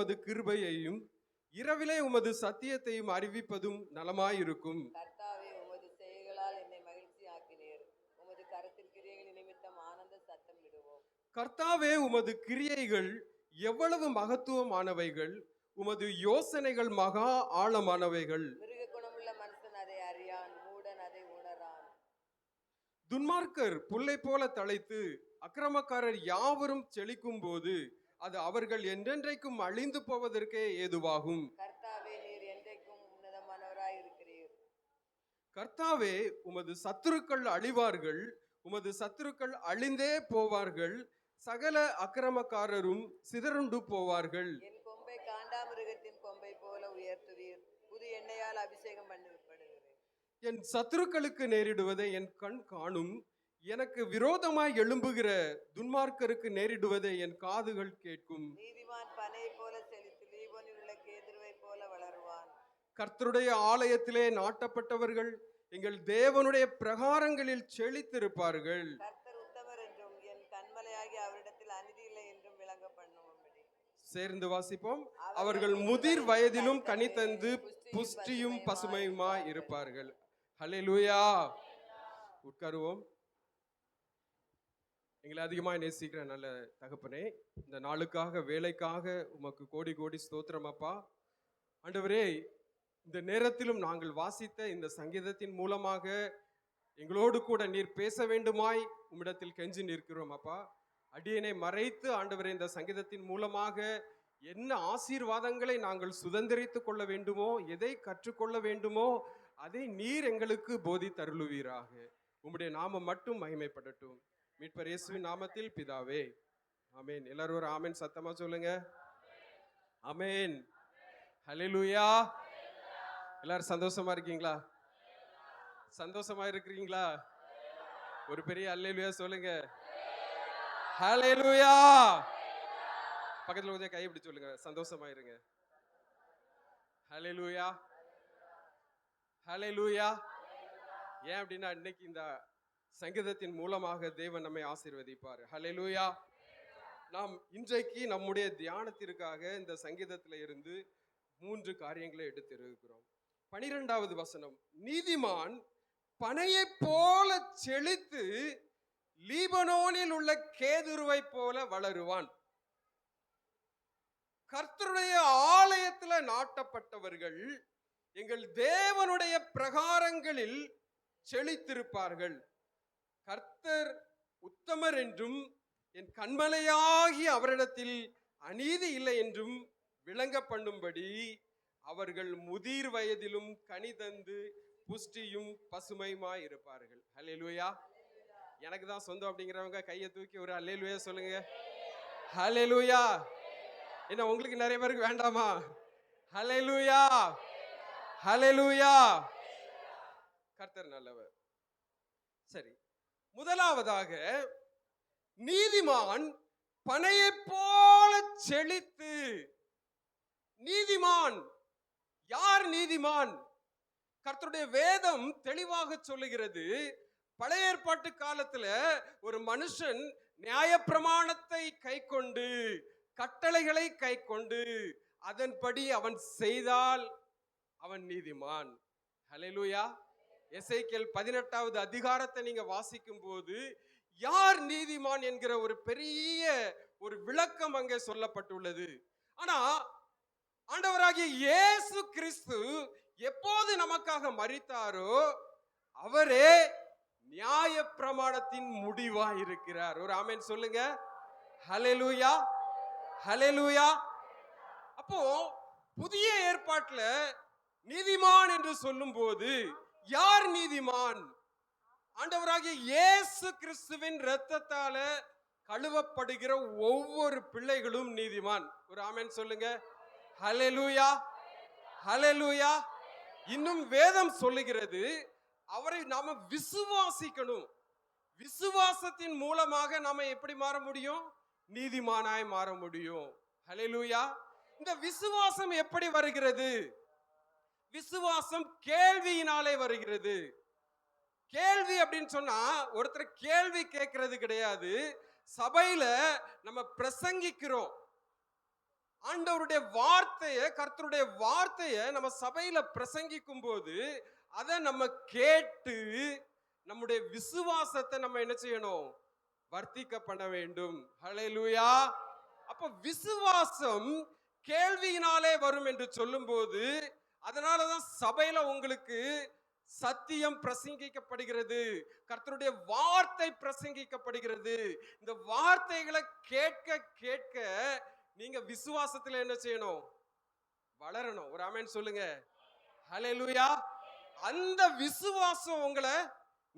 உமது கிருபையையும் இரவிலே உமது சத்தியத்தையும் அறிவிப்பதும் நலமாயிருக்கும். கர்த்தாவே உமது செயல்களால் என்னை மகிழ்ச்சி ஆக்கினீர் உமது கரத்தில் கிரியைகள் நிமித்தம் ஆனந்த சத்தம் விடுவோம். கர்த்தாவே உமது கிரியைகள் எவ்வளவு மகத்துவமானவைகள். உமது யோசனைகள் மகா ஆழமானவைகள். மிருக குணமுள்ள மனுஷன் அதை அறியான் மூடன் அதை உணரான். துன்மார்க்கர் புல்லை போல தழைத்து அக்கிரமக்காரர் யாவரும் செழிக்கும் போது அது அவர்கள் என்றென்றைக்கும் அழிந்து போவதற்கே ஏதுவாகும். கர்த்தாவே நீர் என்றைக்கும் உன்னதமானவராய் இருக்கிறீர். கர்த்தாவே உமது சத்துருக்கள் அழிவார்கள் உமது சத்துருக்கள் அழிந்தே போவார்கள் சகல அக்கிரமக்காரரும் சிதறுண்டு போவார்கள். என் கொம்பை காண்டாமிருகத்தின் கொம்பை போல உயர்த்துவீர். புது எண்ணெயால் அபிஷேகம் பண்ணப்படுகிறேன் என் சத்துருக்களுக்கு நேரிடுவதை என் கண் காணும். எனக்கு விரோதமாய் எழும்புகிற துன்மார்க்கருக்கு நேரிடுவதை என் காதுகள் கேட்கும். நீதிமான் பனையை போல செழித்து லீபோனில் உள்ள கேதுருவை போல வளருவான். கர்த்தருடைய ஆலயத்திலே நாட்டப்பட்டவர்கள் எங்கள் தேவனுடைய பிரகாரங்களில் செழித்திருப்பார்கள். கர்த்தர் உத்தமர் என்றும் என் கண்மலையாகி அவரிடத்தில் அநீதி இல்லை என்றும் விளங்க பண்ணும்படி சேர்ந்து வாசிப்போம். அவர்கள் முதிர் வயதிலும் கனி தந்து புஷ்டியும் பசுமையுமாய் இருப்பார்கள். ஹalleluya. உட்காருவோம். எங்களை அதிகமாக நேசிக்கிற நல்ல தகப்பனே இந்த நாளுக்காக வேலைக்காக உமக்கு கோடி கோடி ஸ்தோத்திரம் அப்பா. ஆண்டவரே இந்த நேரத்திலும் நாங்கள் வாசித்த இந்த சங்கீதத்தின் மூலமாக எங்களோடு கூட நீர் பேச வேண்டுமாய் உம்மிடத்தில் கெஞ்சி நிற்கிறோம் அப்பா. அடியனை மறைத்து ஆண்டவரே இந்த சங்கீதத்தின் மூலமாக என்ன ஆசீர்வாதங்களை நாங்கள் சுதந்திரித்து கொள்ள வேண்டுமோ எதை கற்றுக்கொள்ள வேண்டுமோ அதை நீர் எங்களுக்கு போதி தருளுவீராக உம்முடைய நாமம் மட்டும் மகிமைப்படட்டும். மீட்பர் இயேசுவின் நாமத்தில் பிதாவே. ஆமென். எல்லாரும் ஒரு ஆமேன். சத்தமா சொல்லுங்க. அமேன் ஹalleluya. எல்லாரும் சந்தோஷமா இருக்கீங்களா? சந்தோஷமா இருக்கிறீங்களா? ஒரு பெரிய அல்லேலுயா சொல்லுங்க. ஹalleluya. பக்கத்துல கொஞ்சம் கை பிடிச்சு சொல்லுங்க. சந்தோஷமா இருங்க. ஹalleluya. ஹalleluya. ஏன் அப்படின்னா இன்னைக்கு இந்த சங்கீதத்தின் மூலமாக தேவன் நம்மை ஆசீர்வதிப்பார். ஹலெலூயா நாம் இன்றைக்கு நம்முடைய தியானத்திற்காக இந்த சங்கீதத்துல இருந்து மூன்று காரியங்களை எடுத்திருக்கிறோம். பனிரெண்டாவது வசனம் நீதிமான் பனையைப் போல செழித்து லீபனோனில் உள்ள கேதுருவை போல வளருவான். கர்த்தருடைய ஆலயத்துல நாட்டப்பட்டவர்கள் எங்கள் தேவனுடைய பிரகாரங்களில் செழித்திருப்பார்கள். கர்த்தர் உத்தமர் என்றும் என் கண்மலையாகி அவரிடத்தில் அநீதி இல்லை என்றும் விளங்க பண்ணும்படி அவர்கள் முதிர் வயதிலும் கனிதந்து புஷ்டியும் பசுமையுமாய் இருப்பார்கள். ஹalleluya. எனக்கு தான் சொந்தம் அப்படிங்கிறவங்க கையை தூக்கி ஒரு ஹalleluya சொல்லுங்க. ஹalleluya. என்ன உங்களுக்கு நிறைய பேருக்கு வேண்டாமா? ஹலெலுயா ஹalleluya. கர்த்தர் நல்லவர். சரி முதலாவதாக நீதிமான் பனையைப் போல செழித்து. நீதிமான் யார் நீதிமான்? கர்த்தருடைய வேதம் தெளிவாக சொல்லுகிறது. பழைய ஏற்பாட்டு காலத்துல ஒரு மனுஷன் நியாயப்பிரமாணத்தை கை கொண்டு கட்டளைகளை கை கொண்டு அதன்படி அவன் செய்தால் அவன் நீதிமான். ஹலெலுயா எசேக்கியேல் பதினெட்டாவது அதிகாரத்தை நீங்க வாசிக்கும் போது யார் நீதிமான் என்கிற ஒரு பெரிய ஒரு விளக்கம் அங்கே சொல்லப்பட்டுள்ளது. ஆனா ஆண்டவராகிய இயேசு கிறிஸ்து எப்போது நமக்காக மறித்தாரோ அவரே நியாய பிரமாணத்தின் முடிவா இருக்கிறார் ஒரு ஆமேன் சொல்லுங்க. ஹலெலூயா ஹலெலூயா அப்போ புதிய ஏற்பாட்டில் நீதிமான் என்று சொல்லும்போது யார் நீதிமான்? ஆண்டவராகிய இயேசு கிறிஸ்துவின் இரத்தத்தால கழுவப்படுகிற ஒவ்வொரு பிள்ளைகளும் நீதிமான். ஒரு ஆமேன் சொல்லுங்க. ஹலெலூயா ஹலெலூயா இன்னும் வேதம் சொல்லுகிறது அவரை நாம விசுவாசிக்கணும். விசுவாசத்தின் மூலமாக நாம எப்படி மாற முடியும்? நீதிமானாய் மாற முடியும். ஹலெலூயா இந்த விசுவாசம் எப்படி வருகிறது? விசுவாசம் கேள்வியினாலே வருகிறது. கேள்வி அப்படின்னு சொன்னா ஒருத்தர் கேள்வி கேட்கறது கிடையாது. சபையில நம்ம பிரசங்கிக்கிறோம். ஆண்டவருடைய வார்த்தையை கர்த்தருடைய வார்த்தையை நம்ம சபையில பிரசங்கிக்கும் போது அதை நம்ம கேட்டு நம்முடைய விசுவாசத்தை நம்ம என்ன செய்யணும்? வர்த்திக்க பண்ண வேண்டும். ஹalleluya. அப்ப விசுவாசம் கேள்வியினாலே வரும் என்று சொல்லும்போது அதனாலதான் சபையில் உங்களுக்கு சத்தியம் பிரசங்கிக்கப்படுகிறது. கர்த்தருடைய வார்த்தை பிரசங்கிக்கப்படுகிறது. இந்த வார்த்தைகளை கேட்க கேட்க நீங்க விசுவாசத்துல என்ன செய்யணும்? வளரணும். ஒரு அமேன் சொல்லுங்க. ஹalleluya. அந்த விசுவாசம் உங்களை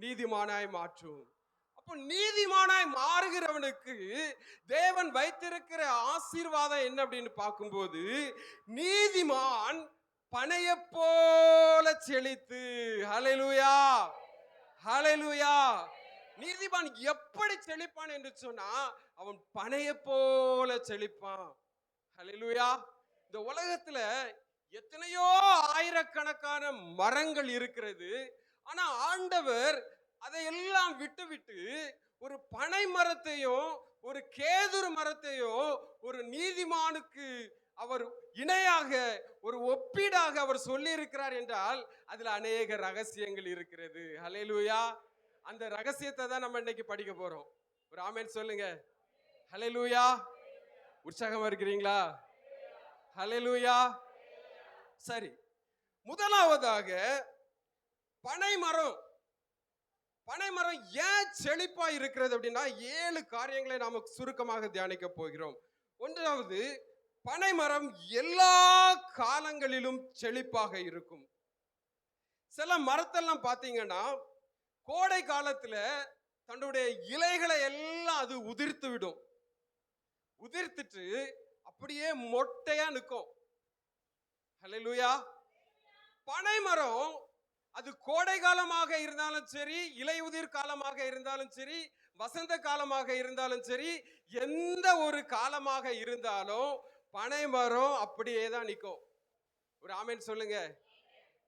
நீதிமானாய் மாற்றும். அப்போ நீதிமானாய் மாறுகிறவனுக்கு தேவன் வைத்திருக்கிற ஆசீர்வாதம் என்ன அப்படின்னு பார்க்கும்போது நீதிமான் பனைய போல செழித்து ஹலெலுயா ஹலெலுயா நீதிமான் எப்படி செழிப்பான் என்று சொன்னா அவன் பனைய போல செழிப்பான். ஹலெலுயா இந்த உலகத்துல எத்தனையோ ஆயிரக்கணக்கான மரங்கள் இருக்கிறது. ஆனா ஆண்டவர் அதையெல்லாம் விட்டுவிட்டு ஒரு பனை மரத்தையும் ஒரு கேதுரு மரத்தையும் ஒரு நீதிமானுக்கு அவர் இணையாக ஒரு ஒப்பீடாக அவர் சொல்லியிருக்கிறார் என்றால் அதில் அநேக ரகசியங்கள் இருக்கிறது. ஹalleluya அந்த ரகசியத்தை தான் நம்ம இன்னைக்கு படிக்க போகிறோம் ஒரு ஆமேன் சொல்லுங்க. ஹalleluya உற்சாகமாக இருக்கிறீங்களா? ஹalleluya சரி. முதலாவதாக பனை மரம். பனை மரம் ஏன் செழிப்பாக இருக்கிறது அப்படின்னா ஏழு காரியங்களை நாம் சுருக்கமாக தியானிக்க போகிறோம். ஒன்றாவது பனை மரம் எல்லா காலங்களிலும் செழிப்பாக இருக்கும். சில மரத்தெல்லாம் பார்த்தீங்கன்னா கோடை காலத்தில் தன்னுடைய இலைகளை எல்லாம் அது உதிர்த்து விடும். உதிர்த்துட்டு அப்படியே மொட்டையா நிற்கும். ஹalleluya. பனை மரம் அது கோடை காலமாக இருந்தாலும் சரி இலையுதிர் காலமாக இருந்தாலும் சரி வசந்த காலமாக இருந்தாலும் சரி எந்த ஒரு காலமாக இருந்தாலும் பனை மரம் அப்படியே தான் நிற்கும் ஒரு ஆமேன் சொல்லுங்க.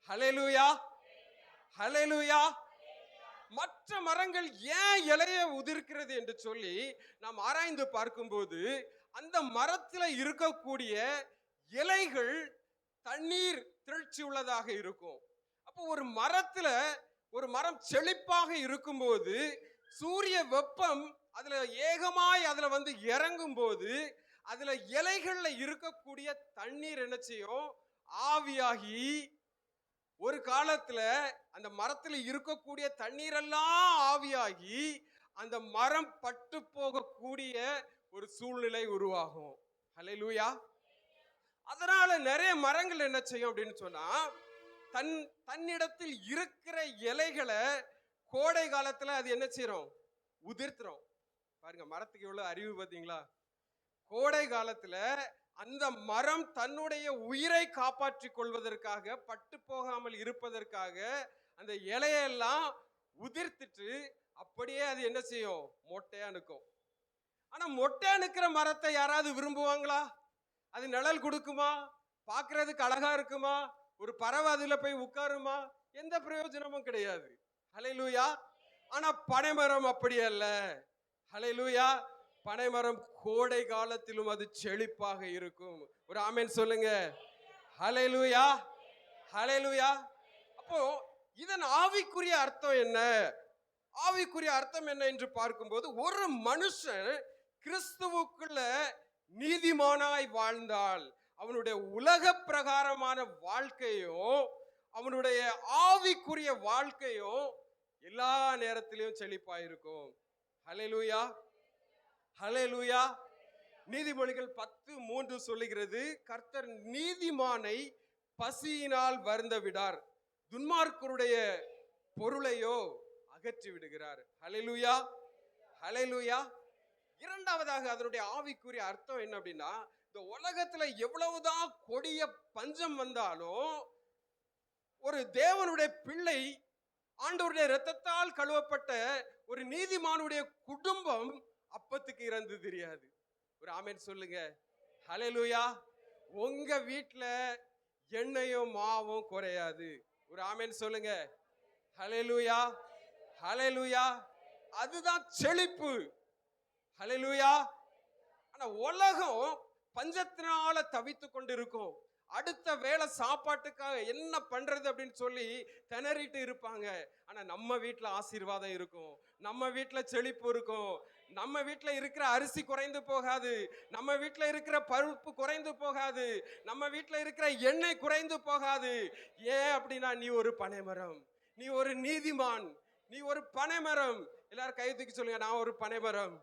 ஹலெலூயா ஹலெலூயா மற்ற மரங்கள் ஏன் இலைய உதிர்க்கிறது என்று சொல்லி நாம் ஆராய்ந்து பார்க்கும்போது அந்த மரத்தில் இருக்கக்கூடிய இலைகள் தண்ணீர் திரட்சி உள்ளதாக இருக்கும். அப்போ ஒரு மரத்தில் ஒரு மரம் செழிப்பாக இருக்கும்போது சூரிய வெப்பம் அதில் ஏகமாய் அதில் வந்து இறங்கும் போது அதுல இலைகள்ல இருக்கக்கூடிய தண்ணீர் என்ன செய்யும்? ஆவியாகி ஒரு காலத்துல அந்த மரத்துல இருக்கக்கூடிய தண்ணீரெல்லாம் ஆவியாகி அந்த மரம் பட்டு போகக்கூடிய ஒரு சூழ்நிலை உருவாகும். ஹalleluya அதனால நிறைய மரங்கள் என்ன செய்யும் அப்படின்னு சொன்னா தன் தன்னிடத்தில் இருக்கிற இலைகளை கோடை காலத்துல அது என்ன செய்யறோம் உதிர்த்துறோம் பாருங்க மரத்துக்கு எவ்வளவு அறிவு பார்த்தீங்களா? கோடை காலத்துல அந்த மரம் தன்னுடைய உயிரை காப்பாற்றி கொள்வதற்காக பட்டு போகாமல் இருப்பதற்காக அந்த இலையெல்லாம் உதிர்த்துட்டு அப்படியே அது என்ன செய்யும்? மொட்டையா நிற்கும். ஆனா மொட்டையா அணுக்கிற மரத்தை யாராவது விரும்புவாங்களா? அது நிழல் கொடுக்குமா? பார்க்கிறதுக்கு அழகா இருக்குமா? ஒரு பறவை அதுல போய் உட்காருமா? எந்த பிரயோஜனமும் கிடையாது. ஹலை லூயா ஆனா பனைமரம் அப்படி அல்ல. லூயா பனைமரம் கோடை காலத்திலும் அது செழிப்பாக இருக்கும். ஒரு ஆமேன் சொல்லுங்க. ஹalleluya ஹalleluya. அப்போ இதன் ஆவிக்குரிய அர்த்தம் என்ன? ஆவிக்குரிய அர்த்தம் என்ன என்று பார்க்கும்போது ஒரு மனுஷன் கிறிஸ்துவுக்குள்ள நீதிமானாய் வாழ்ந்தால் அவனுடைய உலக பிரகாரமான வாழ்க்கையும் அவனுடைய ஆவிக்குரிய வாழ்க்கையும் எல்லா நேரத்திலையும் செழிப்பாயிருக்கும். ஹலே லூயா நீதிமொழிகள் பத்து மூன்று சொல்லுகிறது கர்த்தர் நீதிமானை பசியினால் வருந்த விடார் துன்மார்க்கருடைய பொருளையோ அகற்றி விடுகிறார். ஹலெலுயா ஹலெலுயா இரண்டாவதாக அதனுடைய ஆவிக்குரிய அர்த்தம் என்ன அப்படின்னா இந்த உலகத்துல எவ்வளவுதான் கொடிய பஞ்சம் வந்தாலும் ஒரு தேவனுடைய பிள்ளை ஆண்டவருடைய இரத்தத்தால் கழுவப்பட்ட ஒரு நீதிமானுடைய குடும்பம் அப்பத்துக்கு இறந்து தெரியாது. ஒரு ஆமேன் சொல்லுங்க. ஹலலூயா உங்க வீட்டில் எண்ணெயும் மாவும் குறையாது. ஒரு ஆமேன் சொல்லுங்க. ஹலலூயா ஹலலூயா அதுதான் செழிப்பு. ஹலலூயா ஆனா உலகம் பஞ்சத்தினால தவித்து கொண்டு அடுத்த வேளை சாப்பாட்டுக்காக என்ன பண்றது அப்படின்னு சொல்லி திணறிட்டு இருப்பாங்க. ஆனா நம்ம வீட்டில் ஆசீர்வாதம் இருக்கும். நம்ம வீட்டில் செழிப்பு இருக்கும். நம்ம வீட்டில் இருக்கிற அரிசி குறைந்து போகாது நம்ம வீட்டில் இருக்கிற பருப்பு குறைந்து போகாது நம்ம வீட்டில் இருக்கிற எண்ணெய் குறைந்து போகாது. ஏன் அப்படின்னா நீ ஒரு பனைமரம் நீ ஒரு நீதிமான் நீ ஒரு பனைமரம். எல்லாரும் கை தூக்கி சொல்லுங்க நான் ஒரு பனைமரம்.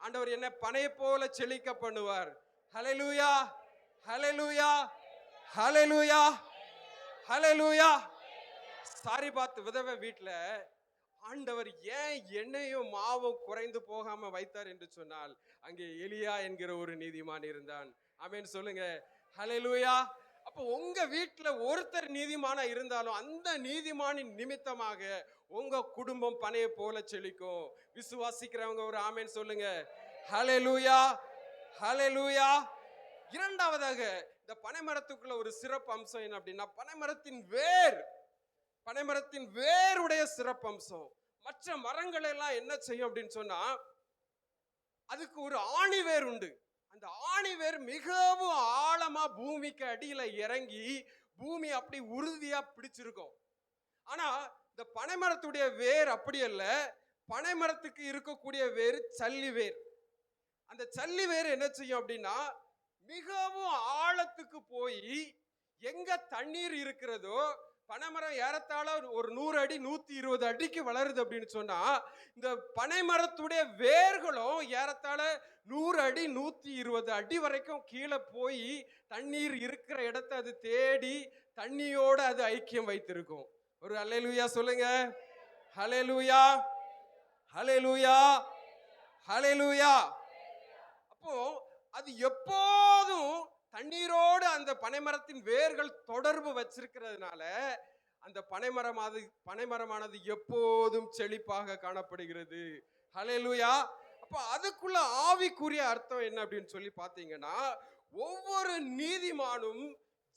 ஆண்டவர் என்ன பனை போல செழிக்க பண்ணுவார். Hallelujah hallelujah hallelujah hallelujah sorry பாத் விதவை வீட்டில் ஆண்டவர் ஏன் எண்ணெயும் மாவும் குறைந்து போகாம வைத்தார் என்று சொன்னால் அங்கே எலியா என்கிற ஒரு நீதிமான் இருந்தான். ஆமென் சொல்லுங்க. ஹலெலுயா அப்போ உங்க வீட்டில் ஒருத்தர் நீதிமானா இருந்தாலும் அந்த நீதிமானின் நிமித்தமாக உங்க குடும்பம் பனைய போல செழிக்கும். விசுவாசிக்கிறவங்க ஒரு ஆமேன் சொல்லுங்க. ஹalleluya. ஹalleluya. இரண்டாவதாக இந்த பனைமரத்துக்குள்ள ஒரு சிறப்பு அம்சம் என்ன அப்படின்னா பனைமரத்தின் வேர் பனைமரத்தின் வேருடைய சிறப்பம்சம். மற்ற மரங்கள் எல்லாம் என்ன செய்யும் அப்படின்னு சொன்னா அதுக்கு ஒரு ஆணி வேர் உண்டு. அந்த ஆணி வேர் மிகவும் ஆழமா பூமிக்கு அடியில இறங்கி பூமி அப்படி உறுதியா பிடிச்சிருக்கும். ஆனா இந்த பனைமரத்துடைய வேர் அப்படி அல்ல பனைமரத்துக்கு இருக்கக்கூடிய வேர் சல்லி வேர். அந்த சல்லி வேர் என்ன செய்யும் அப்படின்னா மிகவும் ஆழத்துக்கு போய் எங்க தண்ணீர் இருக்கிறதோ பனைமரம் ஏறத்தாழ ஒரு நூறு அடி நூற்றி இருபது அடிக்கு வளருது அப்படின்னு சொன்னால் இந்த பனைமரத்துடைய வேர்களும் ஏறத்தாழ நூறு அடி நூற்றி இருபது அடி வரைக்கும் கீழே போய் தண்ணீர் இருக்கிற இடத்த அது தேடி தண்ணியோடு அது ஐக்கியம் வைத்திருக்கும். ஒரு ஹalleluya சொல்லுங்க. ஹalleluya ஹalleluya ஹalleluya அப்போ அது எப்போதும் தண்ணீரோடு அந்த பனைமரத்தின் வேர்கள் தொடர்பு வச்சிருக்கிறதுனால அந்த பனைமரமானது பனைமரமானது எப்போதும் செழிப்பாக காணப்படுகிறது. ஹலெலுயா அப்போ அதுக்குள்ள ஆவிக்குரிய அர்த்தம் என்ன அப்படின்னு சொல்லி பார்த்தீங்கன்னா ஒவ்வொரு நீதிமானும்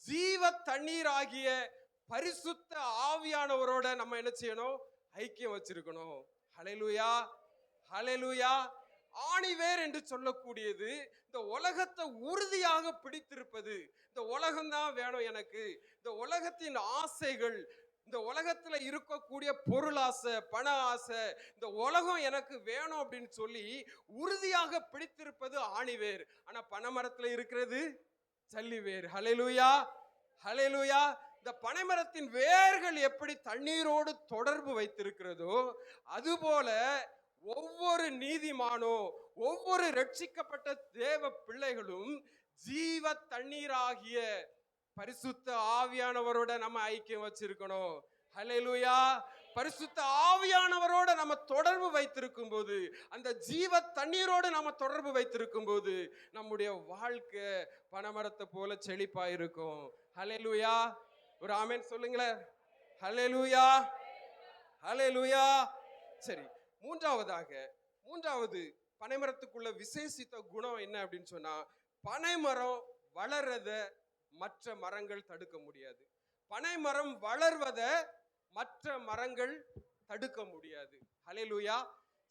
ஜீவ தண்ணீராகிய பரிசுத்த ஆவியானவரோட நம்ம என்ன செய்யணும்? ஐக்கியம் வச்சிருக்கணும். ஹலெலுயா ஹலெலுயா ஆணிவேர் என்று சொல்லக்கூடியது இந்த உலகத்தை உறுதியாக பிடித்திருப்பது. இந்த உலகம் தான் வேணும் எனக்கு. இந்த உலகத்தின் ஆசைகள் இந்த உலகத்தில் இருக்கக்கூடிய பொருள் ஆசை பண ஆசை இந்த உலகம் எனக்கு வேணும் அப்படின்னு சொல்லி உறுதியாக பிடித்திருப்பது ஆணிவேர். ஆனால் பனைமரத்தில் இருக்கிறது சல்லிவேர். ஹலெலுயா ஹலெலுயா இந்த பனைமரத்தின் வேர்கள் எப்படி தண்ணீரோடு தொடர்பு வைத்திருக்கிறதோ அதுபோல ஒவ்வொரு நீதிமானோ ஒவ்வொரு ரட்சிக்கப்பட்ட தேவ பிள்ளைகளும் ஜீவ தண்ணீராகிய பரிசுத்த ஆவியானவரோட நம்ம ஐக்கியம் வச்சிருக்கணும். ஹலெலுயா பரிசுத்த ஆவியானவரோட நம்ம தொடர்பு வைத்திருக்கும் போது அந்த ஜீவ தண்ணீரோடு நம்ம தொடர்பு வைத்திருக்கும் போது நம்முடைய வாழ்க்கை பனைமரத்தை போல செழிப்பா இருக்கும் ஹலெலுயா ஒரு ஆமேன் சொல்லுங்களேன். ஹலெலுயா ஹலெலுயா சரி. மூன்றாவதாக மூன்றாவது பனைமரத்துக்குள்ள விசேஷித்த குணம் என்ன அப்படின்னு சொன்னா பனைமரம் வளர்றத மற்ற மரங்கள் தடுக்க முடியாது. பனைமரம் வளர்வத மற்ற மரங்கள் தடுக்க முடியாது. ஹலெலுயா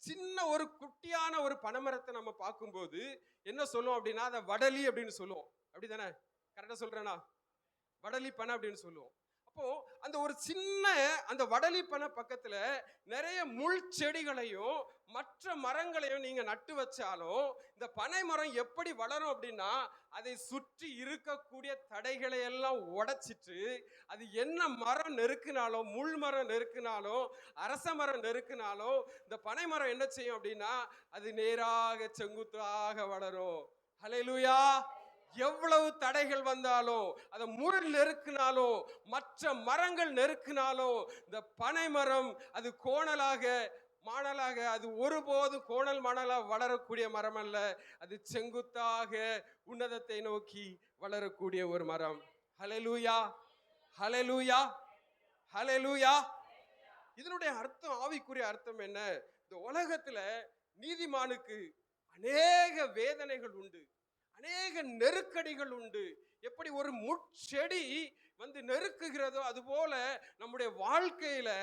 சின்ன ஒரு குட்டியான ஒரு பனைமரத்தை நம்ம பார்க்கும்போது என்ன சொல்லுவோம் அப்படின்னா அதை வடலி அப்படின்னு சொல்லுவோம். அப்படி தானே கரெக்டாக சொல்றேனா? வடலி பனை அப்படின்னு சொல்லுவோம். அப்போ அந்த ஒரு சின்ன அந்த வடலி பனை பக்கத்துல நிறைய முள் செடிகளையும் மற்ற மரங்களையும் நீங்க நட்டு வச்சாலும் இந்த பனை மரம் எப்படி வளரும் அப்படின்னா அதை சுற்றி இருக்கக்கூடிய தடைகளை எல்லாம் உடைச்சிட்டு அது என்ன மரம் நெருக்கினாலும் முள் மரம் நெருக்கினாலும் அரச மரம் நெருக்கினாலும் இந்த பனை மரம் என்ன செய்யும் அப்படின்னா அது நேராக செங்குத்தாக வளரும். ஹalleluya எவ்வளவு தடைகள் வந்தாலும் அதை முள் நெருக்கினாலும் மற்ற மரங்கள் நெருக்கினாலும் இந்த பனை மரம் அது கோணலாக மாணலாக அது ஒருபோதும் கோணல் மணலாக வளரக்கூடிய மரம் அல்ல. அது செங்குத்தாக உன்னதத்தை நோக்கி வளரக்கூடிய ஒரு மரம். ஹலலூயா ஹலலூயா ஹலலூயா இதனுடைய அர்த்தம் ஆவிக்குரிய அர்த்தம் என்ன? இந்த உலகத்துல நீதிமானுக்கு அநேக வேதனைகள் உண்டு. அநேக நெருக்கடிகள் உண்டு. எப்படி ஒரு முட்செடி வந்து நெருக்குகிறதோ அதுபோல நம்முடைய வாழ்க்கையில்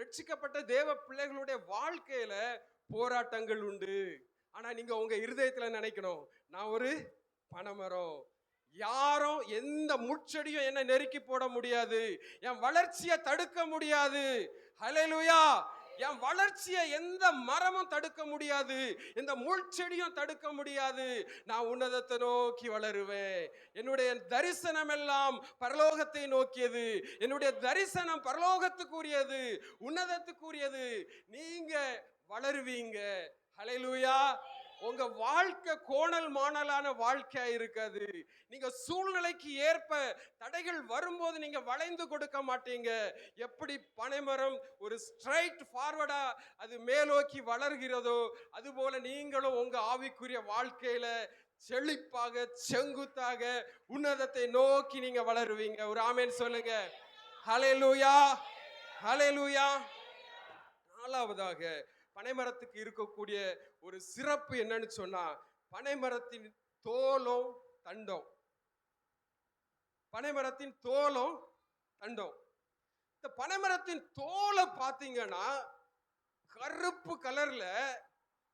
ரட்சிக்கப்பட்ட தேவ பிள்ளைகளுடைய வாழ்க்கையில் போராட்டங்கள் உண்டு. ஆனால் நீங்கள் உங்கள் இருதயத்தில் நினைக்கணும் நான் ஒரு பனைமரம் யாரும் எந்த முட்செடியும் என்ன நெருக்கி போட முடியாது. என் வளர்ச்சியை தடுக்க முடியாது. ஹலெலுயா என் வளர்ச்சியை எந்த மரமும் தடுக்க முடியாது. எந்த முள்செடியும் தடுக்க முடியாது. நான் உன்னதத்தை நோக்கி வளருவேன். என்னுடைய தரிசனம் எல்லாம் பரலோகத்தை நோக்கியது. என்னுடைய தரிசனம் பரலோகத்துக்குரியது. உன்னதத்துக்குரியது. நீங்க வளருவீங்க. ஹalleluya உங்க வாழ்க்கை கோணல் மாணலான வாழ்க்கையா இருக்காது. நீங்க சூழ்நிலைக்கு ஏற்ப தடைகள் வரும்போது நீங்க வளைந்து கொடுக்க மாட்டீங்க. எப்படி பனைமரம் ஒரு ஸ்ட்ரைட் ஃபார்வர்டா அது மேலோக்கி வளர்கிறதோ அதுபோல நீங்களும் உங்க ஆவிக்குரிய வாழ்க்கையில செழிப்பாக செங்குத்தாக உன்னதத்தை நோக்கி நீங்க வளருவீங்க. ஒரு ஆமேன் சொல்லுங்க. ஹalleluya ஹalleluya நாலாவதாக பனைமரத்துக்கு இருக்கக்கூடிய ஒரு சிறப்பு என்னன்னு சொன்னா பனைமரத்தின் தோலும் தண்டம். பனைமரத்தின் தோலும் தண்டம். இந்த பனைமரத்தின் தோலை பார்த்தீங்கன்னா கருப்பு கலர்ல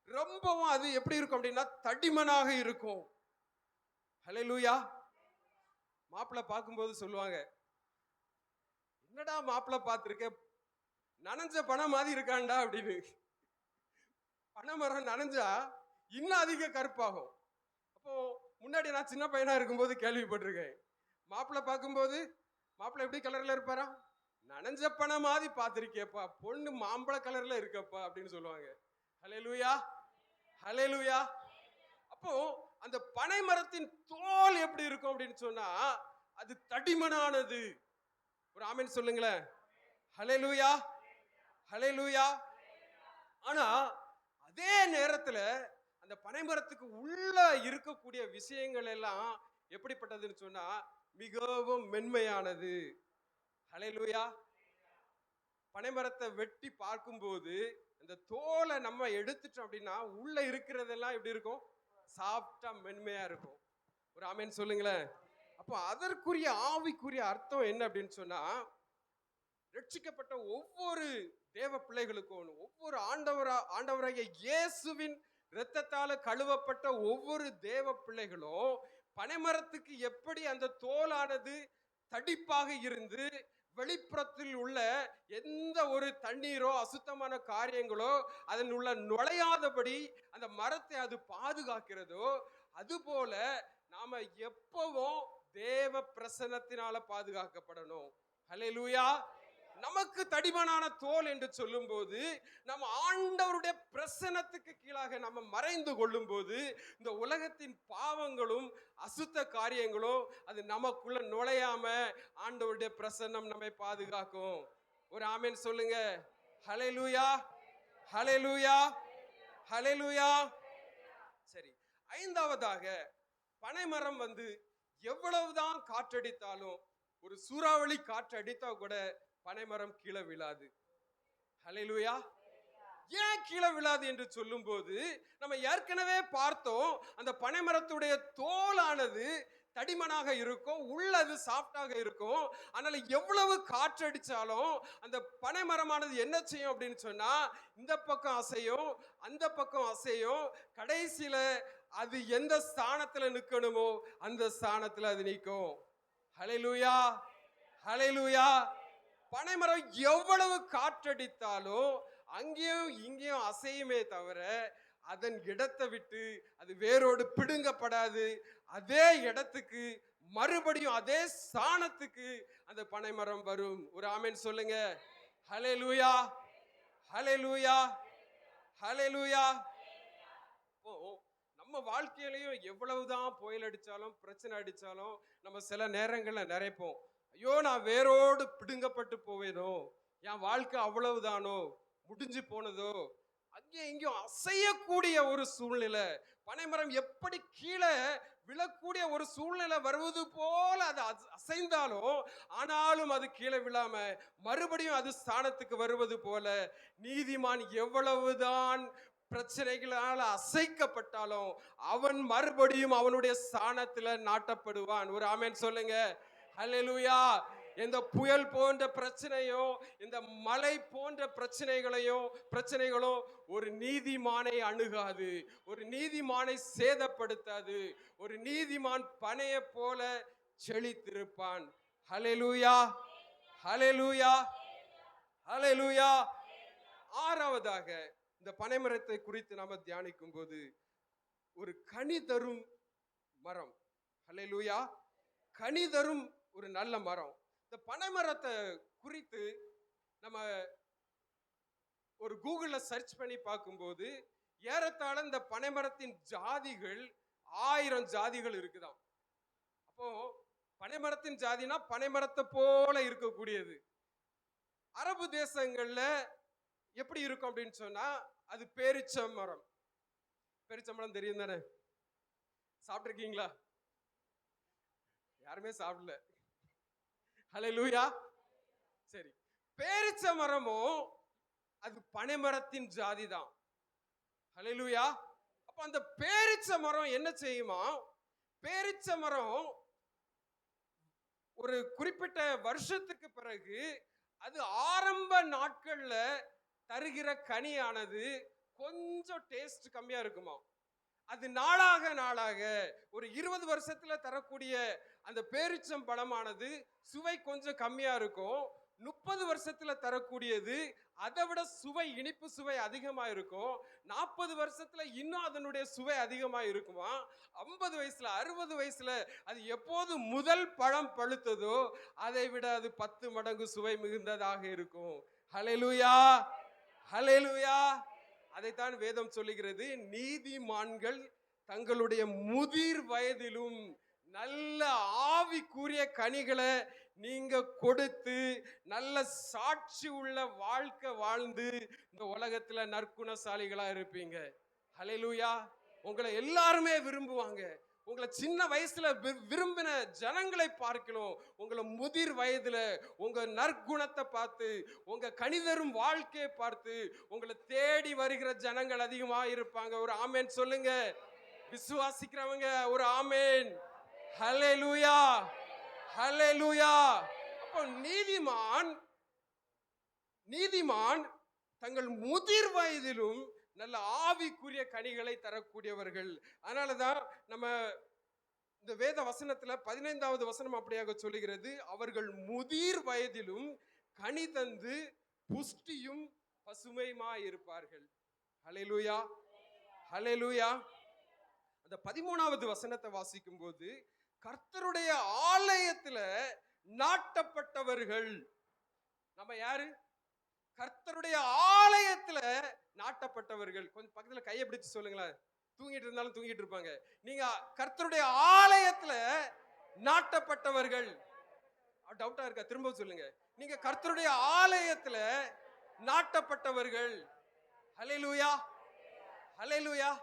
ரொம்பவும் அது எப்படி இருக்கும் அப்படின்னா தடிமனாக இருக்கும். ஹalleluya மாப்பிள்ளை பார்க்கும்போது சொல்லுவாங்க என்னடா மாப்பிள்ளை பார்த்துருக்க? நனைஞ்ச பணம் மாதிரி இருக்காண்டா அப்படின்னு. பனைமரம் நனைஞ்சா இன்னும் அதிக கருப்பாகும். அப்போது முன்னாடி நான் சின்ன பையனாக இருக்கும்போது கேள்விப்பட்டிருக்கேன். மாப்பிள்ளை பார்க்கும்போது மாப்பிள்ளை எப்படி கலரில் இருப்பாரா? நனைஞ்ச பனை மாதிரி பார்த்துருக்கேப்பா. பொண்ணு மாம்பழ கலரில் இருக்கப்பா. அப்படின்னு சொல்லுவாங்க. ஹalleluya ஹalleluya. அப்போ அந்த பனை மரத்தின் தோல் எப்படி இருக்கும் அப்படின்னு சொன்னா அது தடிமனானது. ஒரு ஆமென் சொல்லுங்களேன். ஹalleluya ஹalleluya. ஆனா அதே நேரத்தில் அந்த பனைமரத்துக்கு உள்ள இருக்கக்கூடிய விஷயங்கள் எல்லாம் எப்படிப்பட்டதுன்னு சொன்னா மிகவும் மென்மையானது. ஹலையிலூயா பனைமரத்தை வெட்டி பார்க்கும்போது அந்த தோலை நம்ம எடுத்துட்டோம் அப்படின்னா உள்ள இருக்கிறதெல்லாம் எப்படி இருக்கும்? சாப்பிட்டா மென்மையா இருக்கும். ஒரு ஆமேன் சொல்லுங்களேன். அப்போ அதற்குரிய ஆவிக்குரிய அர்த்தம் என்ன அப்படின்னு சொன்னா ரட்சிக்கப்பட்ட ஒவ்வொரு தேவ பிள்ளைகளுக்கும் ஒவ்வொரு ஆண்டவரா ஆண்டவராகிய இயேசுவின் இரத்தத்தால் கழுவப்பட்ட ஒவ்வொரு தேவ பிள்ளைகளும் பனைமரத்துக்கு எப்படி அந்த தோலானது தடிப்பாக இருந்து வெளிப்புறத்தில் உள்ள எந்த ஒரு தண்ணீரோ அசுத்தமான காரியங்களோ அதன் உள்ள நுழையாதபடி அந்த மரத்தை அது பாதுகாக்கிறதோ அதுபோல நாம எப்பவும் தேவ பிரசன்னத்தினால பாதுகாக்கப்படணும். ஹalleluya. நமக்கு தடிமனான தோல் என்று சொல்லும்போது நம்ம ஆண்டவருடைய பிரசன்னத்துக்கு கீழாக நம்ம மறைந்து கொள்ளும்போது இந்த உலகத்தின் பாவங்களும் அசுத்த காரியங்களும் அது நமக்குள்ள நுழையாம ஆண்டவருடைய பிரசன்னம் நம்மை பாதுகாக்கும். ஒரு ஆமேன் சொல்லுங்க. ஹலெலூயா ஹலெலூயா ஹலெலூயா சரி ஐந்தாவதாக பனைமரம் வந்து எவ்வளவுதான் காற்றடித்தாலும் ஒரு சூறாவளி காற்று அடித்தா கூட பனைமரம் கீழே விழாது. ஹalleluya ஏன் கீழே விழாது என்று சொல்லும்போது நம்ம ஏற்கனவே பார்த்தோம் அந்த பனைமரத்துடைய தோலானது தடிமனாக இருக்கும் உள்ளது சாஃப்டாக இருக்கும். அதனால் எவ்வளவு காற்றடித்தாலும் அந்த பனைமரமானது என்ன செய்யும் அப்படின்னு சொன்னால் இந்த பக்கம் அசையும் அந்த பக்கம் அசையும் கடைசியில் அது எந்த ஸ்தானத்தில் நிற்கணுமோ அந்த ஸ்தானத்தில் அது நிற்கும். அலை லூயா ஹலை லூயா பனைமரம் எவ்வளவு காற்றடித்தாலும் அங்கேயும் இங்கேயும் அசையுமே தவிர அதன் இடத்தை விட்டு அது வேரோடு பிடுங்கப்படாது. அதே இடத்துக்கு மறுபடியும் அதே ஸ்தானத்துக்கு அந்த பனைமரம் வரும். ஒரு ஆமேன் சொல்லுங்க. ஹலே லூயா ஹலே லூயா ஹலே லூயா நம்ம வாழ்க்கையிலையும் எவ்வளவுதான் புயல் அடித்தாலும் பிரச்சனை அடித்தாலும் நம்ம சில நேரங்களில் நிறைப்போம். ஐயோ நான் வேரோடு பிடுங்கப்பட்டு போவேனோ? என் வாழ்க்கை அவ்வளவுதானோ? முடிஞ்சு போனதோ? அங்கேயும் இங்கேயும் அசையக்கூடிய ஒரு சூழ்நிலை. பனைமரம் எப்படி கீழே விழக்கூடிய ஒரு சூழ்நிலை வருவது போல அது அசைந்தாலும் ஆனாலும் அது கீழே விழாம மறுபடியும் அது ஸ்தானத்துக்கு வருவது போல நீதிமான் எவ்வளவுதான் பிரச்சனைகளால் அசைக்கப்பட்டாலும் அவன் மறுபடியும் அவனுடைய ஸ்தானத்தில் நாட்டப்படுவான். ஒரு ஆமேன் சொல்லுங்க. ஹலெலுயா இந்த புயல் போன்ற பிரச்சனையோ இந்த மலை போன்ற பிரச்சனைகளையோ பிரச்சனைகளோ ஒரு நீதிமானை அணுகாது. ஒரு நீதிமானை சேதப்படுத்தாது. ஒரு நீதிமான் பனைய போல செழித்திருப்பான். ஹalleluya. ஹலெலூயா ஹalleluya. ஆறாவதாக இந்த பனைமரத்தை குறித்து நாம தியானிக்கும் போது ஒரு கனி தரும் மரம். ஹalleluya. கனி தரும் ஒரு நல்ல மரம். இந்த பனைமரத்தை குறித்து நம்ம ஒரு கூகுளில் சர்ச் பண்ணி பார்க்கும்போது ஏறத்தாழ இந்த பனைமரத்தின் ஜாதிகள் ஆயிரம் ஜாதிகள் இருக்குதாம். அப்போ பனைமரத்தின் ஜாதினா பனைமரத்தை போல இருக்கக்கூடியது. அரபு தேசங்கள்ல எப்படி இருக்கும் அப்படின்னு சொன்னா அது பேரிச்ச மரம். மரம் தெரியும் தானே சாப்பிட்டுருக்கீங்களா? யாருமே சாப்பிடல. ஹலோ லூயா சரி பேரிச்ச மரமும் அது பனைமரத்தின் ஜாதி தான் லூயா அப்ப அந்த பேரிச்ச மரம் என்ன செய்யுமா? பேரிச்ச மரம் ஒரு குறிப்பிட்ட வருஷத்துக்கு பிறகு அது ஆரம்ப நாட்கள்ல தருகிற கனியானது கொஞ்சம் டேஸ்ட் கம்மியா இருக்குமா அது நாளாக நாளாக ஒரு இருபது வருஷத்துல தரக்கூடிய அந்த பேரிச்சம் பழமானது சுவை கொஞ்சம் கம்மியாக இருக்கும். முப்பது வருஷத்தில் தரக்கூடியது அதை விட சுவை இனிப்பு சுவை அதிகமாக இருக்கும். நாற்பது வருஷத்தில் இன்னும் அதனுடைய சுவை அதிகமாக இருக்குமா? ஐம்பது வயசில் அறுபது வயசில் அது எப்போது முதல் பழம் பழுத்ததோ அதை விட அது பத்து மடங்கு சுவை மிகுந்ததாக இருக்கும். ஹலெலுயா ஹலெலுயா அதைத்தான் வேதம் சொல்லுகிறது நீதிமான்கள் தங்களுடைய முதிர் வயதிலும் நல்ல ஆவிக்குரிய கனிகளை நீங்க கொடுத்து நல்ல சாட்சி உள்ள வாழ்க்கை வாழ்ந்து இந்த உலகத்துல நற்குணசாலிகளா இருப்பீங்க. ஹலெலூயா உங்களை எல்லாருமே விரும்புவாங்க. உங்களை சின்ன வயசுல விரும்பின ஜனங்களை பார்க்கணும் உங்களை முதிர் வயதுல உங்க நற்குணத்தை பார்த்து உங்க கணிதரும் வாழ்க்கையை பார்த்து உங்களை தேடி வருகிற ஜனங்கள் அதிகமாக இருப்பாங்க. ஒரு ஆமேன் சொல்லுங்க. விசுவாசிக்கிறவங்க ஒரு ஆமேன். ஹalleluya ஹalleluya அப்போ நீதிமான் நீதிமான் தங்கள் முதிர் வயதிலும் நல்ல ஆவிக்குரிய கனிகளை தரக்கூடியவர்கள். அதனாலதான் நம்ம இந்த வேத வசனத்தில் பதினைந்தாவது வசனம் அப்படியாக சொல்லுகிறது அவர்கள் முதிர் வயதிலும் கனி தந்து புஷ்டியும் பசுமையுமா இருப்பார்கள் ஹலெலுயா ஹலெலுயா அந்த பதிமூணாவது வசனத்தை வாசிக்கும் போது கர்த்தருடைய ஆலயத்துல நாட்டப்பட்டவர்கள். நம்ம யாரு? கர்த்தருடைய ஆலயத்துல நாட்டப்பட்டவர்கள். கொஞ்சம் பக்கத்துல கையை பிடிச்சு சொல்லுங்களேன். தூங்கிட்டு இருந்தாலும் தூங்கிட்டு இருப்பாங்க. நீங்க கர்த்தருடைய ஆலயத்துல நாட்டப்பட்டவர்கள். டவுட்டா இருக்கா? திரும்ப சொல்லுங்க. நீங்க கர்த்தருடைய ஆலயத்துல நாட்டப்பட்டவர்கள். ஹalleluya ஹalleluya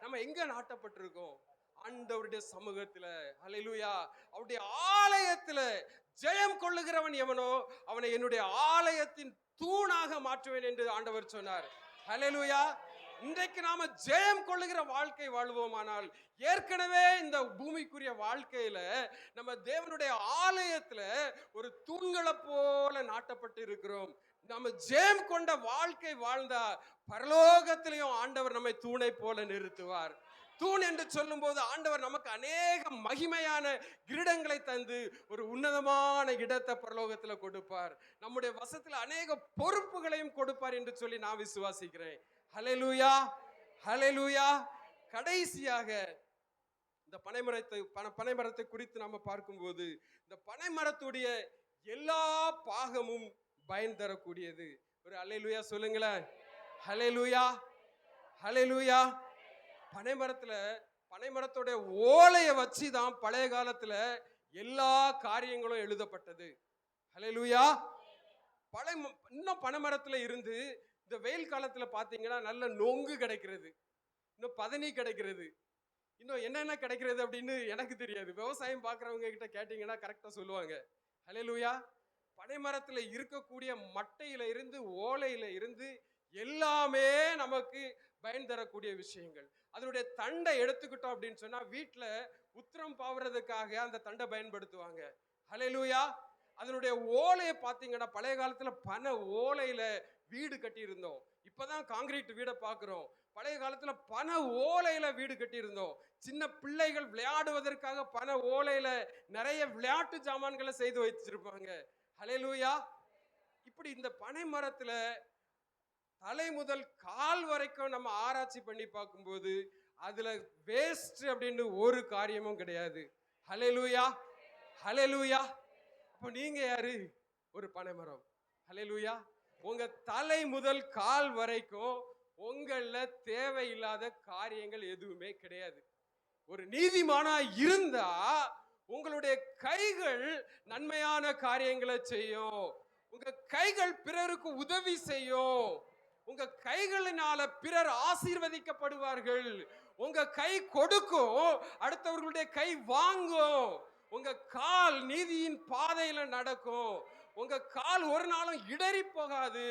நம்ம எங்க நாட்டப்பட்டிருக்கோம்? ஆண்டவருடைய சமூகத்துல அலையிலுயா அவருடைய ஆலயத்துல ஜெயம் கொள்ளுகிறவன் எவனோ அவனை என்னுடைய ஆலயத்தின் தூணாக மாற்றுவேன் என்று ஆண்டவர் சொன்னார். ஹலெலுயா இன்றைக்கு நாம ஜெயம் கொள்ளுகிற வாழ்க்கை வாழ்வோமானால் ஏற்கனவே இந்த பூமிக்குரிய வாழ்க்கையில நம்ம தேவனுடைய ஆலயத்துல ஒரு தூண்களை போல நாட்டப்பட்டு இருக்கிறோம். நம்ம ஜெயம் கொண்ட வாழ்க்கை வாழ்ந்தா பரலோகத்திலையும் ஆண்டவர் நம்மை தூணை போல நிறுத்துவார். தூண் என்று சொல்லும்போது ஆண்டவர் நமக்கு அநேக மகிமையான கிரீடங்களை தந்து ஒரு உன்னதமான இடத்தை பிரலோகத்தில் கொடுப்பார். நம்முடைய வசத்தில் அநேக பொறுப்புகளையும் கொடுப்பார் என்று சொல்லி நான் விசுவாசிக்கிறேன். ஹலெலூயா ஹலெலூயா கடைசியாக இந்த பனைமரத்தை பன பனைமரத்தை குறித்து நம்ம பார்க்கும்போது இந்த பனைமரத்துடைய எல்லா பாகமும் பயன் தரக்கூடியது. ஒரு ஹalleluya சொல்லுங்களேன். பனைமரத்தில் பனைமரத்தோடைய ஓலையை வச்சு தான் பழைய காலத்தில் எல்லா காரியங்களும் எழுதப்பட்டது. ஹalleluya பழை இன்னும் பனைமரத்தில் இருந்து இந்த வெயில் காலத்தில் பார்த்தீங்கன்னா நல்ல நொங்கு கிடைக்கிறது. இன்னும் பதனி கிடைக்கிறது. இன்னும் என்னென்ன கிடைக்கிறது அப்படின்னு எனக்கு தெரியாது. விவசாயம் பார்க்குறவங்க கிட்ட கேட்டிங்கன்னா கரெக்டாக சொல்லுவாங்க. ஹலே லூயா பனைமரத்தில் இருக்கக்கூடிய மட்டையில இருந்து ஓலையில இருந்து எல்லாமே நமக்கு பயன் தரக்கூடிய விஷயங்கள். அதனுடைய தண்டை எடுத்துக்கிட்டோம் அப்படின்னு சொன்னால் வீட்டில் உத்திரம் பாவுறதுக்காக அந்த தண்டை பயன்படுத்துவாங்க. ஹலெலூயா அதனுடைய ஓலையை பார்த்தீங்கன்னா பழைய காலத்தில் பனை ஓலையில் வீடு கட்டியிருந்தோம். இப்போதான் காங்கிரீட் வீடை பார்க்குறோம். பழைய காலத்தில் பனை ஓலையில வீடு கட்டியிருந்தோம். சின்ன பிள்ளைகள் விளையாடுவதற்காக பனை ஓலையில நிறைய விளையாட்டு சாமான்களை செய்து வச்சிருப்பாங்க ஹலெலூயா இப்படி இந்த பனை மரத்தில் தலை முதல் கால் வரைக்கும் நம்ம ஆராய்ச்சி பண்ணி பார்க்கும்போது அதில் வேஸ்ட் அப்படின்னு ஒரு காரியமும் கிடையாது. ஹலெலூயா ஹலெலூயா அப்போ நீங்கள் யாரு? ஒரு பனைமரம். ஹலெலூயா உங்கள் தலை முதல் கால் வரைக்கும் உங்களில் தேவையில்லாத காரியங்கள் எதுவுமே கிடையாது. ஒரு நீதிமானா இருந்தா உங்களுடைய கைகள் நன்மையான காரியங்களை செய்யும். உங்க கைகள் பிறருக்கு உதவி செய்யும். உங்க கைகளினால பிறர் ஆசீர்வதிக்கப்படுவார்கள். உங்க கை கொடுக்கும் அடுத்தவர்களுடைய கை வாங்கும். உங்க கால் நீதியின் பாதையில நடக்கும். உங்க கால் ஒரு நாளும் இடறி போகாது.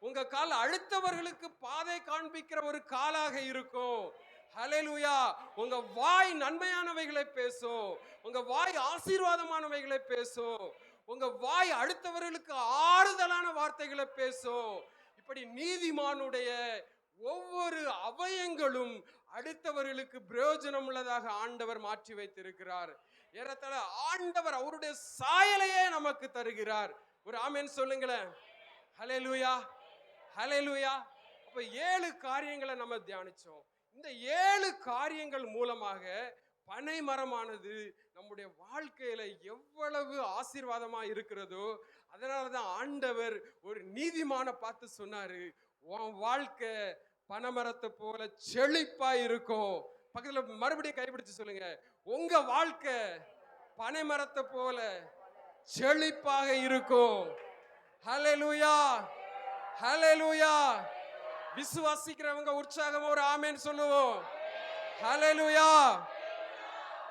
உங்க கால் அடுத்தவர்களுக்கு பாதை காண்பிக்கிற ஒரு காலாக இருக்கும். ஹலெலுயா உங்க வாய் நன்மையானவைகளை பேசும். உங்க வாய் ஆசீர்வாதமானவைகளை பேசும். உங்க வாய் அடுத்தவர்களுக்கு ஆறுதலான வார்த்தைகளை பேசும். இப்படி நீதிமானுடைய ஒவ்வொரு அவயங்களும் அடுத்தவர்களுக்கு பிரயோஜனம் உள்ளதாக ஆண்டவர் மாற்றி வைத்திருக்கிறார். ஏறத்தாழ ஆண்டவர் அவருடைய சாயலையே நமக்கு தருகிறார். ஒரு ஆமென் சொல்லுங்களேன். ஹலே லூயா ஹலே லூயா அப்ப ஏழு காரியங்களை நம்ம தியானிச்சோம். இந்த ஏழு காரியங்கள் மூலமாக பனை மரமானது நம்முடைய வாழ்க்கையில் எவ்வளவு ஆசீர்வாதமாக இருக்கிறதோ அதனால தான் ஆண்டவர் ஒரு நீதிமான பார்த்து சொன்னார் உன் வாழ்க்கை பனைமரத்தை போல செழிப்பாக இருக்கும். பக்கத்தில் மறுபடியும் கைப்பிடிச்சு சொல்லுங்க உங்கள் வாழ்க்கை பனைமரத்தை போல செழிப்பாக இருக்கும். ஹலே லூயா ஹலே லூயா விசுவாசிக்கிறவங்க உற்சாகமா ஒரு ஆமேன்னு சொல்லுவோம். ஹalleluya.